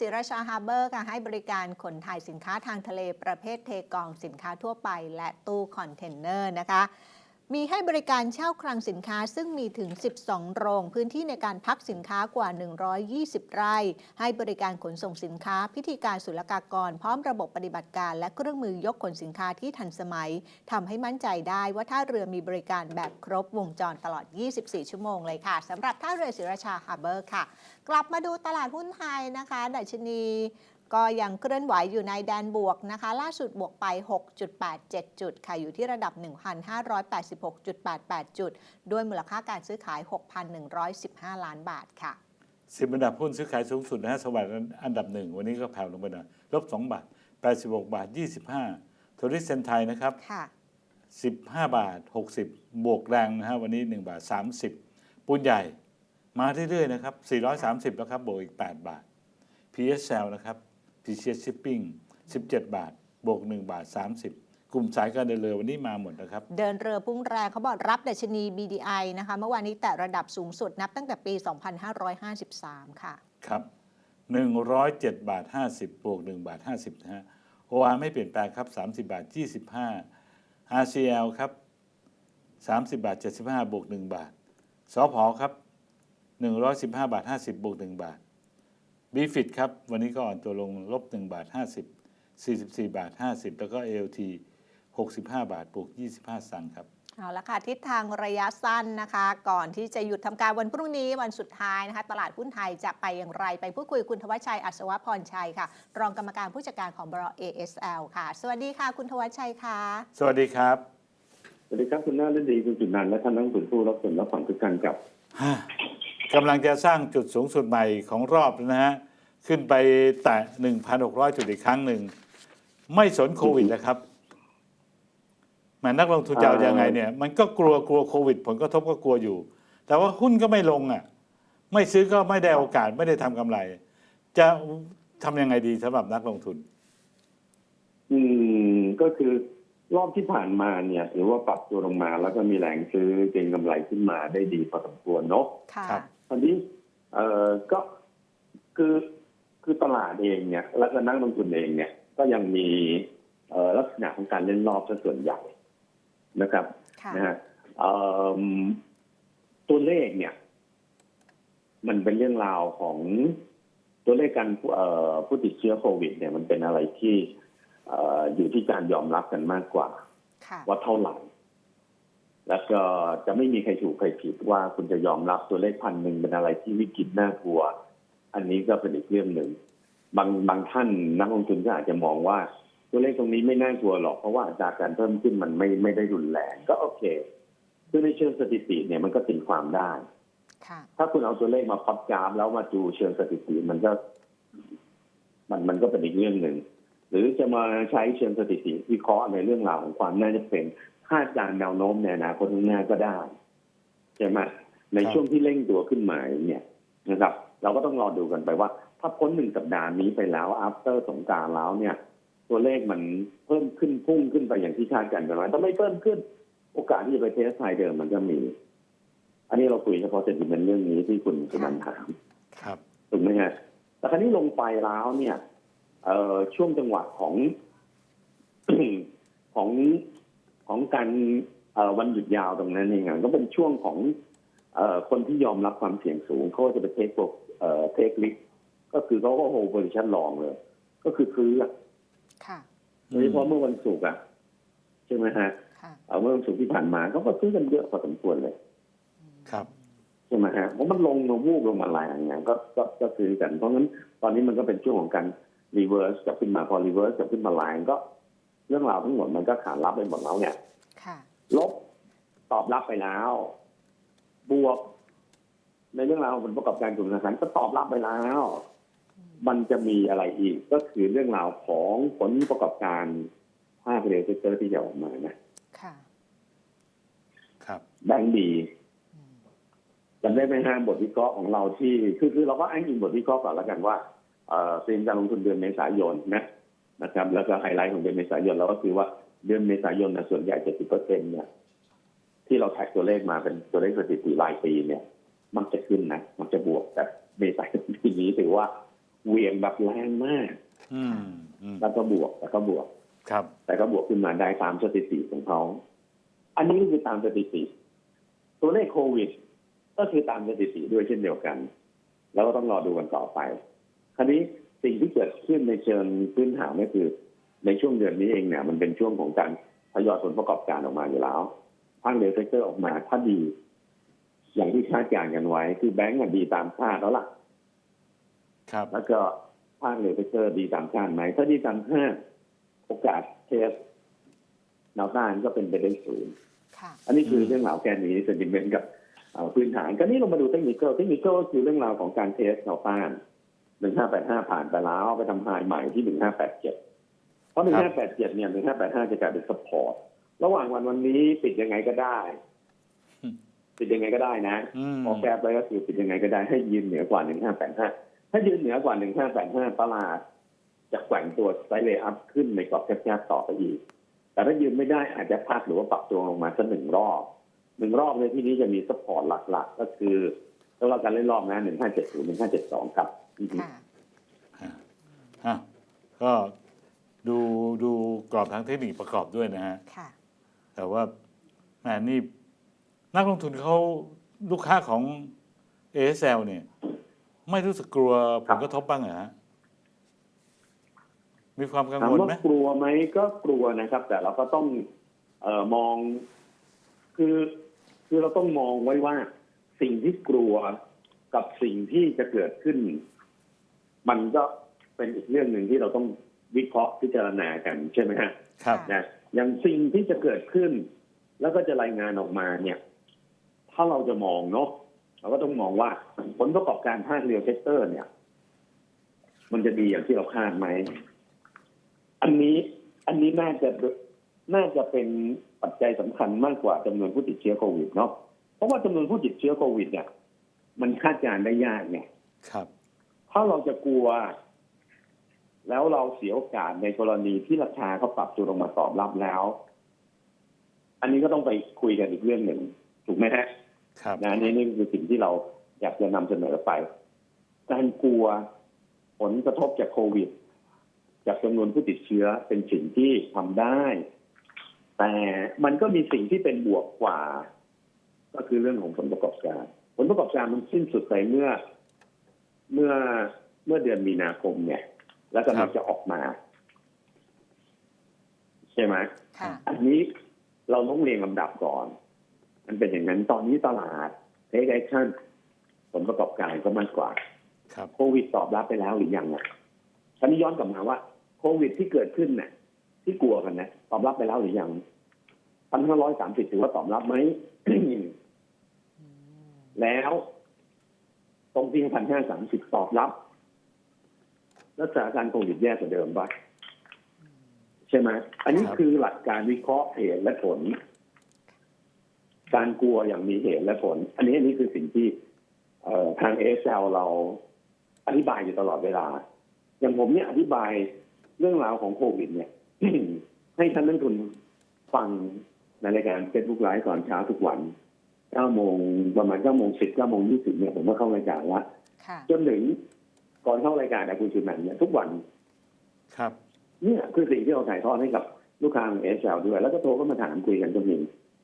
ศรีราชาฮาร์เบอร์ค่ะให้บริการขนถ่ายสินค้าทางทะเลประเภทเทกองสินค้าทั่วไป และตู้คอนเทนเนอร์นะคะ มีให้บริการเช่าคลังสินค้าซึ่งมีถึง 12 โรง พื้นที่ในการพักสินค้ากว่า 120 ไร่ ให้บริการขนส่งสินค้า พิธีการศุลกากร พร้อมระบบปฏิบัติการ และเครื่องมือยกขนสินค้าที่ทันสมัยทำให้มั่นใจได้ว่าท่าเรือมีบริการแบบครบวงจรตลอด 24 ชั่วโมงเลยค่ะสำหรับท่าเรือศรีราชาฮาร์เบอร์ค่ะ กลับมาดูตลาดหุ้นไทยนะคะดัชนี ก็ยังเคลื่อนไหวอยู่ในแดนบวกนะคะ ล่าสุดบวกไป 6.87 จุดค่ะ อยู่ที่ระดับ 1,586.88 จุด ด้วยมูลค่าการซื้อขาย 6,115 ล้านบาทค่ะสิบอันดับหุ้นซื้อขายสูงสุดนะฮะสวัสดิ์อันดับหนึ่ง วันนี้ก็แผ่วลงไปหน่อยลบ 2 บาท 86 บาท 25โทริสเซนไทยนะครับค่ะ15 บาท 60 บวกแรงนะฮะวันนี้ 1 บาท 30 ปูนใหญ่มาเรื่อยๆนะครับ 430 แล้วครับบวกอีก 8 บาท PSL นะครับ PCS Shipping 17 บาท บวก 1 บาท 30 กลุ่มสายการเดินเรือวันนี้มาหมดนะครับ เดินเรือพุ่งแรงเขาบอกรับดัชนี BDI นะคะ เมื่อวานนี้แตะระดับสูงสุดนับตั้งแต่ปี 2553 ค่ะ ครับ 107 บาท 50 บวก 1 บาท 50นะฮะ OR ไม่เปลี่ยนแปลงครับ 30 บาท 25 RCL ครับ 30 บาท 75 บวก 1 บาทสพครับ 115 บาท 50 บวก 1 บาท BFIT ครับ วันนี้ก็อ่อนตัวลงลบ1บาท50 44 บาท 50 แล้วก็ ALT 65 บาทบวก25สตางค์ครับเอาละค่ะ ทิศทางระยะสั้นนะคะ ก่อนที่จะหยุดทำการวันพรุ่งนี้วันสุดท้ายนะคะ ตลาดหุ้นไทยจะไปอย่างไร ไปพูดคุยกับคุณทวัชชัยอัศวพรชัยค่ะ รองกรรมการผู้จัดการของบร ASL ค่ะ สวัสดีค่ะ คุณทวัชชัยค่ะ สวัสดีครับ สวัสดีครับคุณน้าฤดีคุณจุนันท์และท่านนักลงทุนผู้รับผลรับฟังทุกท่านครับ กำลังจะสร้างจุดสูงสุดใหม่ของรอบนะฮะ ขึ้นไปแตะ 1,600 จุดอีกครั้งหนึ่ง ไม่สนโควิดนะครับแหมนักลงทุนจะเอายังไงเนี่ย มันก็กลัวกลัวโควิด ผลกระทบก็กลัวอยู่ แต่ว่าหุ้นก็ไม่ลงอะ ไม่ซื้อก็ไม่ได้โอกาสไม่ได้ทำกำไร จะทำยังไงดีสำหรับนักลงทุน อืมก็คือรอบที่ผ่านมาเนี่ยถือว่าปรับตัวลงมาแล้วก็มีแรงซื้อเก็งกำไรขึ้นมาได้ดีพอสมควรเนาะค่ะ ครับ ตอนนี้เอ่อก็คือคือตลาดเองเนี่ยและก็นักลงทุนเองเนี่ย ก็ยังมีเอ่อลักษณะของการเล่นรอบซะส่วนใหญ่นะครับค่ะนะฮะเอิ่มตัวเลขเนี่ย มันเป็นเรื่องราวของตัวเลขการผู้เอ่อผู้ติดเชื้อโควิด เนี่ยมันเป็นอะไรที่เอ่ออยู่ที่การยอมรับกันมากกว่าค่ะว่าเท่าไหร่ แล้วก็จะไม่มีใครถูกใครผิดว่าคุณจะยอมรับตัวเลขพันหนึ่งเป็นอะไรที่วิกฤตน่ากลัว อันนี้ก็เป็นอีกเรื่องหนึ่งบางบางท่านนักลงทุนก็อาจจะมองว่าตัวเลขตรงนี้ไม่น่ากลัวหรอกเพราะว่าอัตราการเพิ่มขึ้นมันไม่ไม่ได้รุนแรงก็โอเคซึ่งในเชิงสถิติเนี่ยมันก็ตีความได้ค่ะถ้าคุณเอาตัวเลขมาพับกราฟแล้วมาดูเชิงสถิติมันก็ มันมันก็เป็นอีกเรื่องหนึ่งหรือจะมาใช้เชิงสถิติวิเคราะห์ในเรื่องราวของความน่าจะเป็น คาดการณ์แนวโน้มในอนาคตข้างหน้าก็ได้ใช่ไหมในครับช่วงที่เร่งตัวขึ้นมาเนี่ยนะครับ เราก็ต้องรอดูกันไปว่า ถ้าพ้นหนึ่งสัปดาห์นี้ไปแล้ว after สงกรารแล้วเนี่ย ตัวเลขมันเพิ่มขึ้นพุ่งขึ้นไปอย่างที่คาดการณ์กันไว้ถ้าไม่เพิ่มขึ้น โอกาสที่จะไปเทสไทยเดิมมันก็มี อันนี้เราคุยเฉพาะเศรษฐกิจเรื่องนี้ที่คุณสุนันท์ถาม ครับถูกไหมฮะแต่ครั้นี้ลงไปแล้วเนี่ย เอ่อช่วงจังหวะของของ ของการเอ่อวันหยุดยาวตรงนั้นเองอะก็เป็นช่วงของเอ่อคนที่ยอมรับความเสี่ยงสูงเขาก็จะไปเทคโปรเอ่อเทคลิกก็คือเขาก็โฮโพซิชันลองเลย ก็คือซื้ออะค่ะโดยเฉพาะเมื่อวันศุกร์อะใช่ไหมฮะค่ะเอ่อเมื่อวันศุกร์ที่ผ่านมาเขาก็ซื้อกันเยอะพอสมควรเลย ครับใช่ไหมฮะเพราะมันลงมาวูบลงมาแรงอย่างก็ก็ก็ซื้อกันเพราะงั้นตอนนี้มันก็เป็นช่วงของการรีเวิร์สกลับขึ้นมาพอรีเวิร์สกลับขึ้นมาแรงก็เรื่องราวทั้งหมดมันก็ขานรับไปหมดแล้วเนี่ยค่ะลบตอบรับไปแล้ว บวก ในเรื่องราวของผลประกอบการกลุ่มธนาคารก็ตอบรับไปแล้ว มันจะมีอะไรอีกก็คือเรื่องราวของผลประกอบการภาคเรียลเซกเตอร์ที่จะออกมานะค่ะครับแบงก์ดีอืมจำได้ไหมฮะบทวิเคราะห์ของเราที่คือคือเราก็อ้างอิงบทวิเคราะห์ก่อนแล้วกันว่าเอ่อซีนการลงทุนเดือนเมษายนนะ นะครับแล้วก็ไฮไลท์ของเดือนเมษายนเราก็คือว่าเดือนเมษายนนะส่วนใหญ่70เปอร์เซ็นเนี่ยที่เราแท็กตัวเลขมาเป็นตัวเลขสถิติรายปีเนี่ย มันจะขึ้นนะ มันจะบวกแต่เมษายนปีนี้ถือว่าเหวี่ยงแบบแรงมากอืมอืมแล้วก็บวกแล้วก็บวกครับ แต่ก็บวกขึ้นมาได้ตามสถิติของเขาอันนี้ก็คือตามสถิติ ตัวเลขโควิด ก็คือตามสถิติด้วยเช่นเดียวกัน แล้วก็ต้องรอดูกันต่อไป คราวนี้ สิ่งที่เกิดขึ้นในเชิงพื้นฐานก็คือ ในช่วงเดือนนี้เองเนี่ยมันเป็นช่วงของการทยอยผลประกอบการออกมาอยู่แล้วภาคเดลเซกเตอร์ออกมาถ้าดี อย่างที่คาดการณ์กันไว้ คือแบงก์อะดีตามคาดแล้วล่ะ ครับ แล้วก็ภาคเรเซกเตอร์ดีตามคาดไหมถ้าดีตามคาดโอกาสเทสแนวต้านก็เป็นไปได้สูงค่ะอันนี้คืออืมเรื่องราวแกนนี้เซนติเมนต์กับเอ่อพื้นฐานก็นี่เรามาดูเทคนิคเทคนิคก็คือเรื่องราวของการเทสแนวต้าน หนึ่งห้าแปดห้าผ่านไปแล้วไปทำไฮใหม่ที่หนึ่งห้าแปดเจ็ดเพราะหนึ่งห้าแปดเจ็ดเนี่ยหนึ่งห้าแปดห้าจะกลายเป็นสปอร์ตระหว่างวันวันนี้ปิดยังไงก็ได้ปิดยังไงก็ได้นะอืมออกแบบไปก็คือปิดยังไงก็ได้ให้ยืนเหนือกว่า1585ถ้ายืนเหนือกว่า1585ตลาดจะแกว่งตัวไซด์เลย์อัพขึ้นในกรอบแคบๆต่อไปอีก แต่ถ้ายืนไม่ได้อาจจะพักหรือว่าปรับตัวลงมาสักหนึ่งรอบหนึ่งรอบในที่นี้จะมีสปอร์ตหลักๆ ก็คือสำหรับการเล่นรอบนะ1570 1572ครับอือฮึค่ะ อะอะก็ดูดูกรอบทางเทคนิคประกอบด้วยนะฮะ ค่ะ แต่ว่าแหมนี่นักลงทุนเขาลูกค้าของ ASL เนี่ย ไม่รู้สึกกลัวผลกระทบบ้างเหรอฮะมีความกังถามวลว่าไหมกลัวไหมก็กลัวนะครับ แต่เราก็ต้องเอ่อมองคือคือเราต้องมองไว้ว่าสิ่งที่กลัวกับสิ่งที่จะเกิดขึ้น มันก็เป็นอีกเรื่องหนึ่งที่เราต้องวิเคราะห์พิจารณากันใช่ไหมฮะครับนะอย่างสิ่งที่จะเกิดขึ้น แล้วก็จะรายงานออกมาเนี่ย ถ้าเราจะมองเนาะเราก็ต้องมองว่าผลประกอบการภาคเรียลเซกเตอร์เนี่ย มันจะดีอย่างที่เราคาดไหม อันนี้อันนี้น่าจะน่าจะเป็นปัจจัยสำคัญมากกว่าจำนวนผู้ติดเชื้อโควิดเนาะเพราะว่าจำนวนผู้ติดเชื้อโควิดเนี่ยมันคาดการณ์ได้ยากไงครับ ถ้าเราจะกลัว แล้วเราเสียโอกาสในกรณีที่ราคาเขาปรับตัวลงมาตอบรับแล้ว อันนี้ก็ต้องไปคุยกันอีกเรื่องหนึ่ง ถูกไหมฮะครับนะนี่นี่คือสิ่งที่เราอยากจะนำเสนอไป การกลัวผลกระทบจากโควิด จากจำนวนผู้ติดเชื้อเป็นสิ่งที่ทำได้ แต่มันก็มีสิ่งที่เป็นบวกกว่า ก็คือเรื่องของผลประกอบการ ผลประกอบการมันสิ้นสุดไปเมื่อ เมื่อเมื่อเดือนมีนาคมเนี่ย แล้วกำลังจะออกมา ใช่ไหมค่ะอันนี้เราต้องเรียงลำดับก่อน มันเป็นอย่างนั้นตอนนี้ตลาดเทคแอคชั่นผลประกอบการก็มากกว่าครับโควิดตอบรับไปแล้วหรือยังอะคราวนี้ย้อนกลับมาว่า โควิดที่เกิดขึ้นเนี่ยที่กลัวกันนะตอบรับไปแล้วหรือยังพันห้าร้อยสามสิบถือว่าตอบรับไหมแล้ว ตรงที่พันห้าสามสิบตอบรับแล้วสถาการณ์โควิดแย่กว่าเดิมปะใช่ไหมอันนี้คือหลักการวิเคราะห์เหตุและผล การกลัวอย่างมีเหตุและผล อันนี้อันนี้คือสิ่งที่เออทางเอสเเราอธิบายอยู่ตลอดเวลา อย่างผมเนี่ยอธิบายเรื่องราวของโควิด เนี่ย ให้ท่านนักทุนฟังในรายการเฟซบุ๊กไลฟ์ตอนเช้าทุกวัน 9โมงประมาณ9โมง10 9โมง20เนี่ยผมก็เข้ารายการละค่ะจนถึงก่อนเข้ารายการนะคุณชุนันเนี่ยทุกวัน ครับ เนี่ยคือสิ่งที่เราถ่ายทอดให้กับลูกค้าของเอสด้วย แล้วก็โทรเข้ามาถามคุยกันก็มี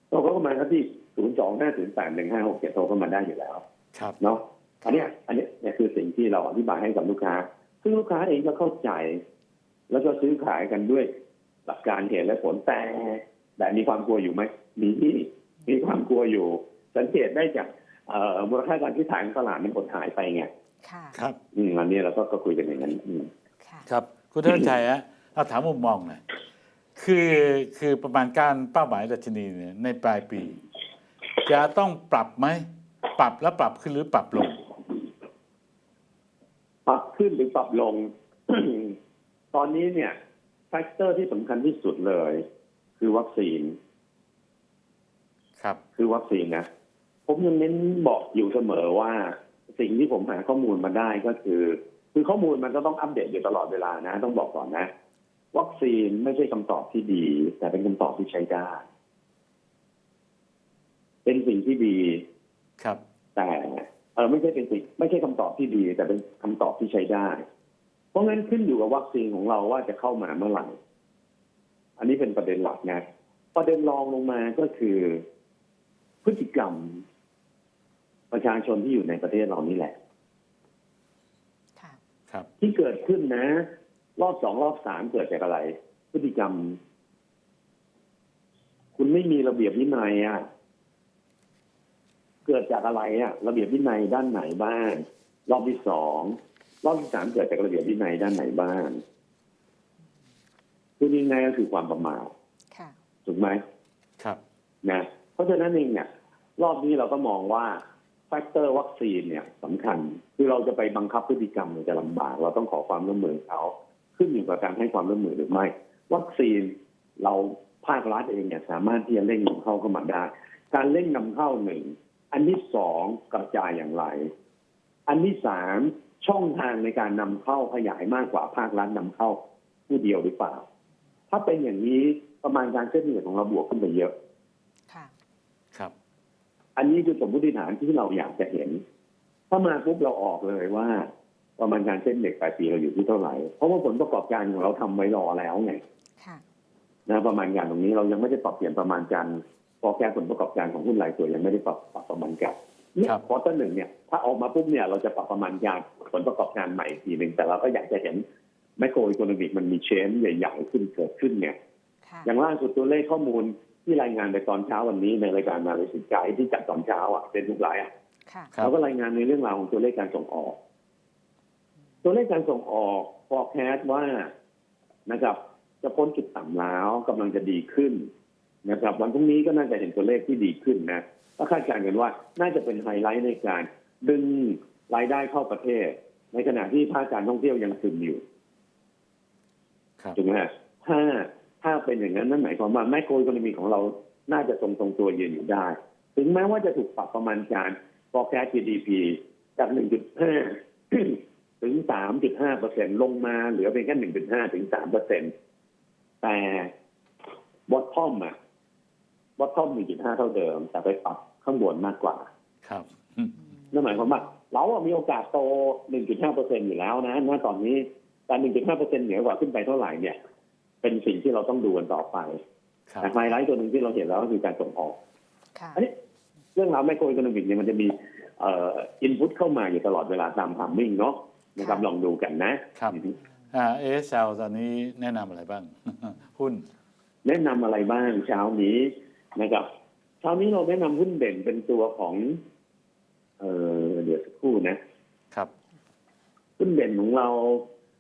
โทรเข้ามาครับที่0 2 5 0 8 1 5 6 7โทรเข้ามาได้อยู่แล้ว ครับเนาะอันเนี้ยอันเนี้ยเนี่ยคือสิ่งที่เราอธิบายให้กับลูกค้า ซึ่งลูกค้าเองก็เข้าใจ แล้วก็ซื้อขายกันด้วยหลักการเหตุและผลแต่แต่มีความกลัวอยู่ไหมมีมีความกลัวอยู่ สังเกตได้จากเอ่อมูลค่าการที่ขายของตลาดมันหดหายไปไงค่ะครับอืมอันนี้เราก็ก็คุยกันอย่างนั้นอืมค่ะครับคุณเทิดชัยฮะเอาถามมุมมองหน่อยคือคือประมาณการเป้าหมายดัชนีเนี่ยในปลายปี จะต้องปรับไหมปรับแล้วปรับขึ้นหรือปรับลง ปรับขึ้นหรือปรับลง ตอนนี้เนี่ยแฟกเตอร์ที่สำคัญที่สุดเลย คือวัคซีน ครับ คือวัคซีนนะ ผมยังเน้นบอกอยู่เสมอว่า สิ่งที่ผมหาข้อมูลมาได้ก็คือ คือข้อมูลมันก็ต้องอัปเดตอยู่ตลอดเวลานะ ต้องบอกก่อนนะ วัคซีนไม่ใช่คำตอบที่ดี แต่เป็นคำตอบที่ใช้ได้ เป็นสิ่งที่ดีครับ แต่เออไม่ใช่เป็นสิ่งไม่ใช่คำตอบที่ดี แต่เป็นคำตอบที่ใช้ได้ เพราะงั้นขึ้นอยู่กับวัคซีนของเราว่าจะเข้ามาเมื่อไหร่อันนี้เป็นประเด็นหลักนะประเด็นรองลงมาก็คือ พฤติกรรม ประชาชนที่อยู่ในประเทศเรานี่แหละค่ะครับ ที่เกิดขึ้นนะ รอบสองรอบสามเกิดจากอะไร พฤติกรรม คุณไม่มีระเบียบวินัยอะเกิดจากอะไรอะ ระเบียบวินัยด้านไหนบ้างรอบที่สองรอบที่สามเกิดจากระเบียบวินัยด้านไหนบ้างคือยังไงก็คือความประมาทค่ะถูกไหมครับ นะ เพราะฉะนั้นเองเนี่ยรอบนี้เราก็มองว่า แฟกเตอร์วัคซีนเนี่ยสำคัญคือเราจะไปบังคับพฤติกรรมมันจะลำบาก เราต้องขอความร่วมมือเขาขึ้นอยู่กับการให้ความร่วมมือหรือไม่ วัคซีนเราภาครัฐเองเนี่ยสามารถที่จะเร่งนำเข้าเข้ามาได้ การเร่งนำเข้าหนึ่งอันที่สองกระจายอย่างไร อันที่สามช่องทางในการนำเข้าขยายมากกว่าภาครัฐนำเข้าผู้เดียวหรือเปล่า ถ้าเป็นอย่างนี้ประมาณการเส้นเหนื่ยของเราบวกขึ้นไปเยอะ อันนี้คือสมมติฐานที่เราอยากจะเห็น ถ้ามาปุ๊บเราออกเลยว่า ประมาณการเส้นเด็กปลายปีเราอยู่ที่เท่าไหร่ เพราะว่าผลประกอบการของเราทำไว้รอแล้วไงค่ะนะประมาณการตรงนี้เรายังไม่ได้ปรับเปลี่ยนประมาณการพอแก้ผลประกอบการของหุ้นรายตัวยังไม่ได้ปรับปรับประมาณการเนี่ยครับควอเตอร์หนึ่งเนี่ยถ้าออกมาปุ๊บเนี่ยเราจะปรับประมาณการผลประกอบการใหม่อีกทีหนึ่งแต่เราก็อยากจะเห็นแมโครอีโคโนมิกมันมีเชนใหญ่ๆขึ้นเกิดขึ้นเนี่ยค่ะอย่างล่าสุดตัวเลขข้อมูล ที่รายงานไปตอนเช้าวันนี้ในรายการมาเลยสินใจที่จัดตอนเช้าอะเป็นทุกรายอะค่ะครับเราก็รายงานในเรื่องราวของตัวเลขการส่งออก ตัวเลขการส่งออก forecast ว่านะครับ จะพ้นจุดต่ำแล้วกำลังจะดีขึ้นนะครับ วันพรุ่งนี้ก็น่าจะเห็นตัวเลขที่ดีขึ้นนะก็คาดการณ์กันว่าน่าจะเป็นไฮไลท์ในการดึงรายได้เข้าประเทศ ในขณะที่ภาคการท่องเที่ยวยังซึมอยู่ครับถูกไหมฮะถ้า ถ้าเป็นอย่างนั้นนั่นหมายความว่าแมโครอีโคโนมีของเราน่าจะทรงตรงตัวยืนอยู่ได้ ถึงแม้ว่าจะถูกปรับประมาณการ forecast GDP จาก 1.5 ถึง 3.5เปอร์เซ็นลงมาเหลือเพียงแค่ 1.5 ถึง3เปอร์เซ็นแต่ bottom อะ bottom 1.5 เท่าเดิม แต่ไปปรับข้างบนมากกว่า ครับนั่นหมายความว่าเราอะมีโอกาสโต 1.5เปอร์เซ็นอยู่แล้วนะณตอนนี้แต่ 1.5เปอร์เซ็นเหนือกว่าขึ้นไปเท่าไหร่เนี่ย เป็นสิ่งที่เราต้องดูกันต่อไปครับแต่ไฮไลท์ตัวหนึ่งที่เราเห็นแล้วก็คือการส่งออกค่ะอันนี้เรื่องราวแมโครอีโคโนมิกเนี่ยมันจะมีเอ่ออินพุตเข้ามาอยู่ตลอดเวลาตามทามมิ่งเนาะนะครับลองดูกันนะครับอ่าเอสเอลตอนนี้แนะนำอะไรบ้าง หุ้น แนะนำอะไรบ้างเช้านี้นะครับเช้านี้เราแนะนำหุ้นเด่นเป็นตัวของ เอ่อเดี๋ยวสักครู่นะครับหุ้นเด่นของเรา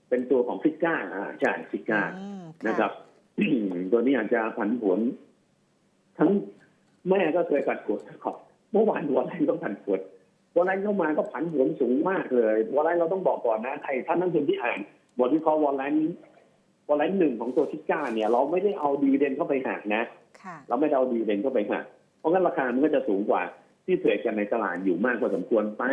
เป็นตัวของฟิก้าอ่าใช่ฟิก้าอืม นะครับตัวนี้อาจจะผันผวนทั้งแม่ก็เคยผันผวนขอบเมื่อวานวันแรกก็ผันผวนวันแรกเข้ามาก็ผันผวนสูงมากเลยวันแรกเราต้องบอกก่อนนะใครท่านนักลงทุนที่อ่านบทวิเคราะห์วันแรกวันแรกหนึ่งของตัวทิก้าเนี่ย เราไม่ได้เอาดีเดนเข้าไปหักนะค่ะเราไม่ได้เอาดีเดนเข้าไปหักเพราะงั้นราคามันก็จะสูงกว่าที่เทรดกันในตลาดอยู่มากกว่าสมควรแต่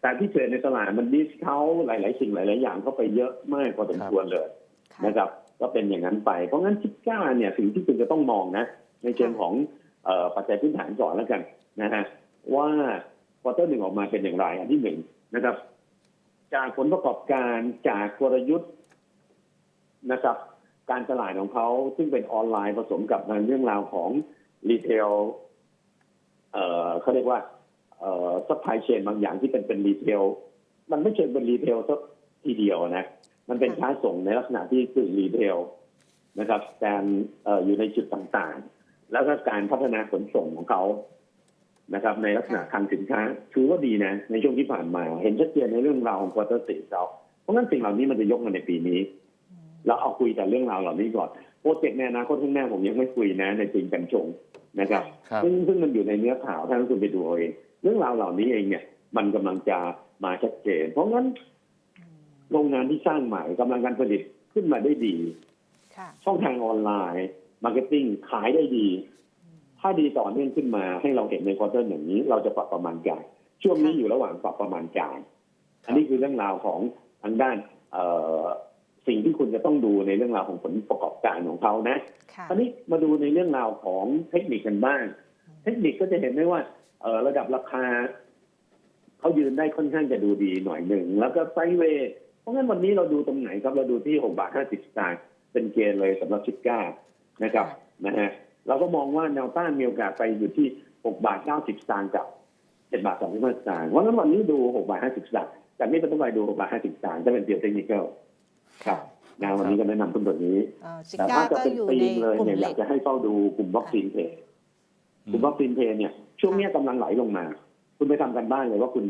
แต่ที่เทรดในตลาดมันดิสเขาหลาย ๆ สิ่งหลาย ๆ อย่างเข้าไปเยอะมากกว่าสมควรเลยค่ะนะครับ ก็เป็นอย่างนั้นไป เพราะงั้นทิก้าเนี่ยสิ่งที่คุณจะต้องมองนะ ในเชิงของออปัจจัยพื้นฐานก่อนแล้วกันนะฮะว่าควอเตอร์หนึ่งออกมาเป็นอย่างไร อันที่หนึ่งนะครับ จากผลประกอบการจากกลยุทธ์นะครับ การตลาดของเขาซึ่งเป็นออนไลน์ผสมกับในเรื่องราวของรีเทลเอ่อเขาเรียกว่าเอ่อซัพพลายเชนบางอย่างที่เป็นเป็นรีเทลมันไม่เชิงเป็นรีเทลทีเดียวนะ มันเป็นค้าส่งในลักษณะที่กึ่งรีเทลนะครับ การเอออยู่ในจุดต่างๆ แล้วก็การพัฒนาขนส่งของเขานะครับ ในลักษณะคลังสินค้าถือว่าดีนะ ในช่วงที่ผ่านมา เห็นชัดเจนในเรื่องราวของควอเตอร์สี่เขาเพราะงั้นสิ่งเหล่านี้มันจะยกมาในปีนี้เราเอาคุยแต่เรื่องราวเหล่านี้ก่อนโปรเจกต์ในอนาคตข้างหน้าผมยังไม่คุยนะ ในจริงกันชงนะครับครับซึ่งซึ่งมันอยู่ในเนื้อข่าวท่านคุณไปดูเอาเองเรื่องราวเหล่านี้เองเนี่ย มันกำลังจะมาชัดเจน เพราะงั้นอืม โรงงานที่สร้างใหม่กำลังการผลิตขึ้นมาได้ดีค่ะช่องทางออนไลน์มาร์เก็ตติ้งขายได้ดีอืมถ้าดีต่อเนื่องขึ้นมาให้เราเห็นในควอเตอร์อย่างนี้ เราจะปรับประมาณการ ช่วงนี้อยู่ระหว่างปรับประมาณการอันนี้คือเรื่องราวของทางด้านเอ่อสิ่งที่คุณจะต้องดูในเรื่องราวของผลประกอบการของเขานะค่ะคราวนี้มาดูในเรื่องราวของเทคนิคกันบ้าง เทคนิคก็จะเห็นได้ว่าเอ่อระดับราคาเขายืนได้ค่อนข้างจะดูดีหน่อยหนึ่ง แล้วก็ไซด์เวย์ ราะงั้นวันนี้เราดูตรงไหนครับเราดูที่หกบาทห้าสิบสตางค์เป็นเกณฑ์เลยสำหรับชิก้านะครับค่ะนะฮะเราก็มองว่าแนวต้านมีโอกาสไปอยู่ที่หกบาทเก้าสิบสตางค์กับเจ็ดบาทสองสิบห้าสตางค์เพราะงั้นวันนี้ดูหกบาทห้าสิบสตางค์จากนี้เป็นต้นไปดูหกบาทห้าสิบสตางค์จะเป็นเพียงเทคนิคครับนะวันนี้ก็แนะนำทุนตัวนี้เอ่อซิแต่ก้าถ้าจะก็เป็นอยู่ปีในเลยกลุ่มเนี่ยอเหล็ยากกจะให้เฝ้าดูกลุ่มวัคซีนเพย์กลุ่มวัคซีนเพย์เนี่ย ช่วงเนี้ยกำลังไหลลงมา คุณไปทำกันบ้านเลยว่าคุณ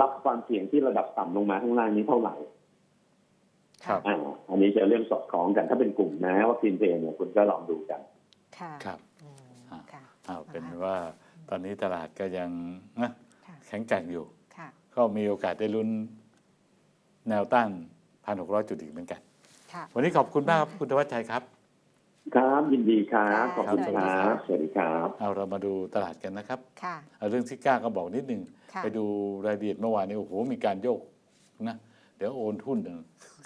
รับความเสี่ยงที่ระดับต่ำลงมาข้างล่างนี้เท่าไหร่ ครับอ่าอันนี้จะเริ่มสอดคล้องกันถ้าเป็นกลุ่มนะวัคซีนเพย์เนี่ยคุณก็ลองดูกัน ค่ะครับอืมอ่าค่ะเอาเป็นอ่าว่าตอนนี้ตลาดก็ยังนะค่ะแข็งแกร่งอยู่ค่ะก็มีโอกาสได้ลุ้นแนวต้านพันหกร้อยจุดอีกเหมือนกันค่ะวันนี้ขอบคุณมากครับคุณธวัชชัยครับ ครับยินดีครับ ขอบคุณสวัสคดีรัครับบสวัสดีครับ เอาเรามาดูตลาดกันนะครับค่ะเอาเรื่องซิก้าก็บอกนิดนึงค่ะไปดูรายละเอียดเมื่อวานนี้โอ้โหมีการโยกนะ เดี๋ยวโอนหุ้น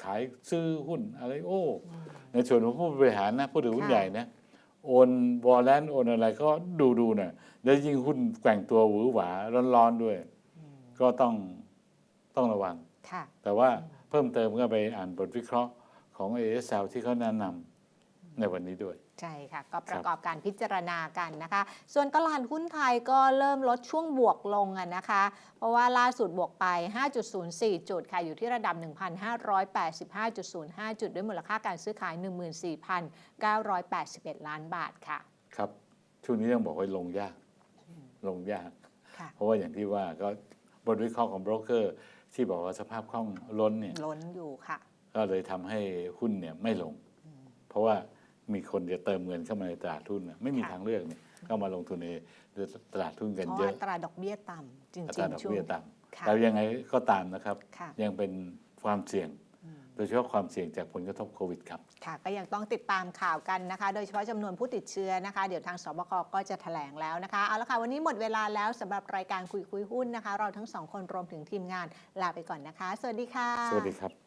ขายซื้อหุ้นอะไรโอ้ ในส่วนของผู้บริหารนะผู้ถือหุ้นค่ะใหญ่นะโอนวอลเลนโอนอะไรก็ดูดูหน่อยแล้วยิ่งหุ้นแกว่งตัวหวือหวาร้อนๆด้วย ก็ต้องต้องระวังค่ะแต่ว่าเพิ่มเติมก็ไปอ่านบทวิเคราะห์ของ ASL ที่เขาแนะนำ ในวันนี้ด้วย ใช่ค่ะ ก็ประกอบการพิจารณากันนะคะ ส่วนตลาดหุ้นไทยก็เริ่มลดช่วงบวกลงอะนะคะ เพราะว่าล่าสุดบวกไป 5.04 จุดค่ะ อยู่ที่ระดับ 1,585.05 จุด ด้วยมูลค่าการซื้อขาย 14,981 ล้านบาทค่ะ ครับ ช่วงนี้ต้องบอกว่าลงยาก ลงยากค่ะเพราะว่าอย่างที่ว่าก็บทวิเคราะห์ของโบรกเกอร์ ที่บอกว่าสภาพคล่องล้นเนี่ย ล้นอยู่ค่ะ ก็เลยทำให้หุ้นเนี่ยไม่ลง เพราะว่า มีคนจะเติมเงินเข้ามาในตลาดหุ้นน่ะไม่มีค่ะทางเลือกเนี่ยก็มาลงทุนในตลาดหุ้นกันเพราะเยว่าอะอัตราดอกเบี้ยต่ำจริงอัตราดอกๆช่วงเบี้ยต่ค่ะำแต่ยังไงก็ตามนะครับค่ะยังเป็นความเสี่ยงโดยเฉพาะความเสี่ยงจากผลกระทบโควิดครับ ค่ะ ก็ยังต้องติดตามข่าวกันนะคะ โดยเฉพาะจำนวนผู้ติดเชื้อนะคะ เดี๋ยวทางสบคก็จะแถลงแล้วนะคะ เอาละค่ะ วันนี้หมดเวลาแล้วสำหรับรายการคุยคุยหุ้นนะคะ เราทั้งสองคนรวมถึงทีมงานลาไปก่อนนะคะ สวัสดีค่ะ สวัสดีครับ